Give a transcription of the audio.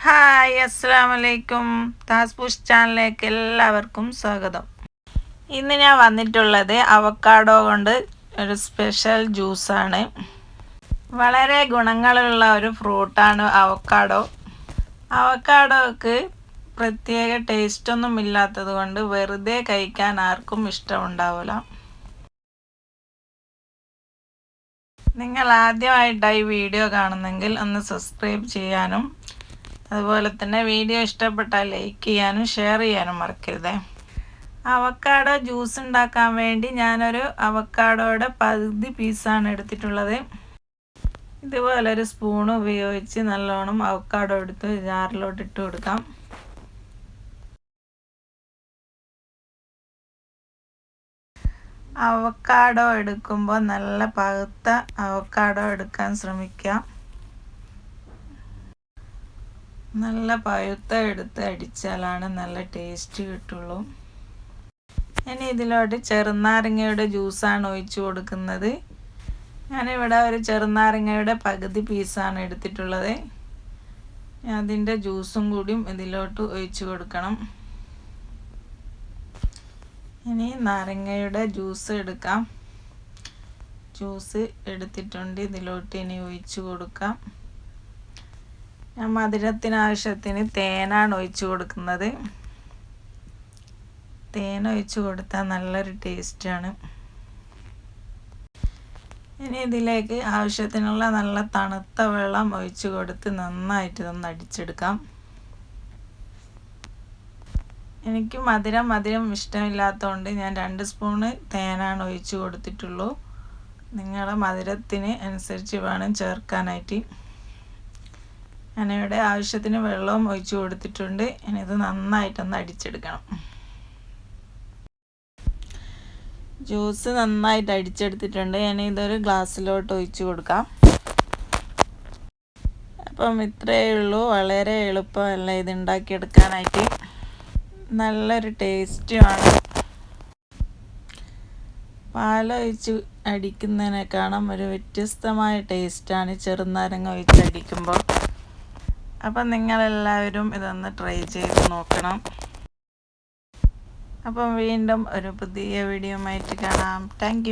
Hi അസ്സാം വലൈക്കും താസ്പൂഷ് ചാനലിലേക്ക് എല്ലാവർക്കും സ്വാഗതം. ഇന്ന് ഞാൻ വന്നിട്ടുള്ളത് അവക്കാഡോ കൊണ്ട് ഒരു സ്പെഷ്യൽ ജ്യൂസാണ്. വളരെ ഗുണങ്ങളുള്ള ഒരു ഫ്രൂട്ടാണ് അവക്കാഡോ അവക്കാഡോക്ക് പ്രത്യേക ടേസ്റ്റൊന്നും ഇല്ലാത്തത് കൊണ്ട് വെറുതെ കഴിക്കാൻ ആർക്കും ഇഷ്ടമുണ്ടാവില്ല നിങ്ങൾ ആദ്യമായിട്ടായി വീഡിയോ കാണുന്നെങ്കിൽ ഒന്ന് സബ്സ്ക്രൈബ് ചെയ്യാനും അതുപോലെ തന്നെ വീഡിയോ ഇഷ്ടപ്പെട്ടാൽ ലൈക്ക് ചെയ്യാനും ഷെയർ ചെയ്യാനും മറക്കരുത്. അവക്കാഡോ ജ്യൂസ് ഉണ്ടാക്കാൻ വേണ്ടി ഞാനൊരു അവക്കാഡോയുടെ പകുതി പീസാണ് എടുത്തിട്ടുള്ളത്. ഇതുപോലെ ഒരു സ്പൂൺ ഉപയോഗിച്ച് നല്ലോണം അവക്കാഡോ എടുത്ത് ജാറിലോട്ട് ഇട്ട് കൊടുക്കാം. അവക്കാഡോ എടുക്കുമ്പോൾ നല്ല പകുത്ത അവക്കാഡോ എടുക്കാൻ ശ്രമിക്കുക നല്ല പഴുത്ത എടുത്ത് അടിച്ചാലാണ് നല്ല ടേസ്റ്റ് കിട്ടുള്ളൂ. ഇനി ഇതിലോട്ട് ചെറുനാരങ്ങയുടെ ജ്യൂസാണ് ഒഴിച്ചു കൊടുക്കുന്നത്. ഞാനിവിടെ ഒരു ചെറുനാരങ്ങയുടെ പകുതി പീസാണ് എടുത്തിട്ടുള്ളത്. അതിന്റെ ജ്യൂസും കൂടിയും ഇതിലോട്ട് ഒഴിച്ചു കൊടുക്കണം. ഇനി നാരങ്ങയുടെ ജ്യൂസ് എടുക്കാം. ജ്യൂസ് എടുത്തിട്ടുണ്ട്. ഇതിലോട്ട് ഇനി ഒഴിച്ചു കൊടുക്കാം. ഞാൻ മധുരത്തിന് ആവശ്യത്തിന് തേനാണ് ഒഴിച്ചു കൊടുക്കുന്നത്. തേൻ ഒഴിച്ചു കൊടുത്താൽ നല്ലൊരു ടേസ്റ്റാണ്. ഇനി ഇതിലേക്ക് ആവശ്യത്തിനുള്ള നല്ല തണുത്ത വെള്ളം ഒഴിച്ചു കൊടുത്ത് നന്നായിട്ട് ഇതൊന്ന് അടിച്ചെടുക്കാം. എനിക്ക് മധുരം മധുരം ഇഷ്ടമില്ലാത്തതുകൊണ്ട് ഞാൻ രണ്ട് സ്പൂണ് തേനാണ് ഒഴിച്ചു കൊടുത്തിട്ടുള്ളൂ. നിങ്ങളുടെ മധുരത്തിന് അനുസരിച്ച് വേണം ചേർക്കാനായിട്ട്. ഞാനിവിടെ ആവശ്യത്തിന് വെള്ളവും ഒഴിച്ചു കൊടുത്തിട്ടുണ്ട്. ഇനി ഇത് നന്നായിട്ടൊന്ന് അടിച്ചെടുക്കണം. ജ്യൂസ് നന്നായിട്ട് അടിച്ചെടുത്തിട്ടുണ്ട്. ഇനി ഇതൊരു ഗ്ലാസ്സിലോട്ട് ഒഴിച്ചു കൊടുക്കാം. അപ്പം ഇത്രയേ ഉള്ളൂ. വളരെ എളുപ്പമല്ല ഇത് ഉണ്ടാക്കിയെടുക്കാനായിട്ട്. നല്ലൊരു ടേസ്റ്റുമാണ്. പാലൊഴിച്ച് അടിക്കുന്നതിനേക്കാളും ഒരു വ്യത്യസ്തമായ ടേസ്റ്റാണ് ചെറുനാരങ്ങ ഒഴിച്ച് അടിക്കുമ്പോൾ. അപ്പം നിങ്ങളെല്ലാവരും ഇതൊന്ന് ട്രൈ ചെയ്ത് നോക്കണം. അപ്പം വീണ്ടും ഒരു പുതിയ വീഡിയോ ആയിട്ട് കാണാം. താങ്ക്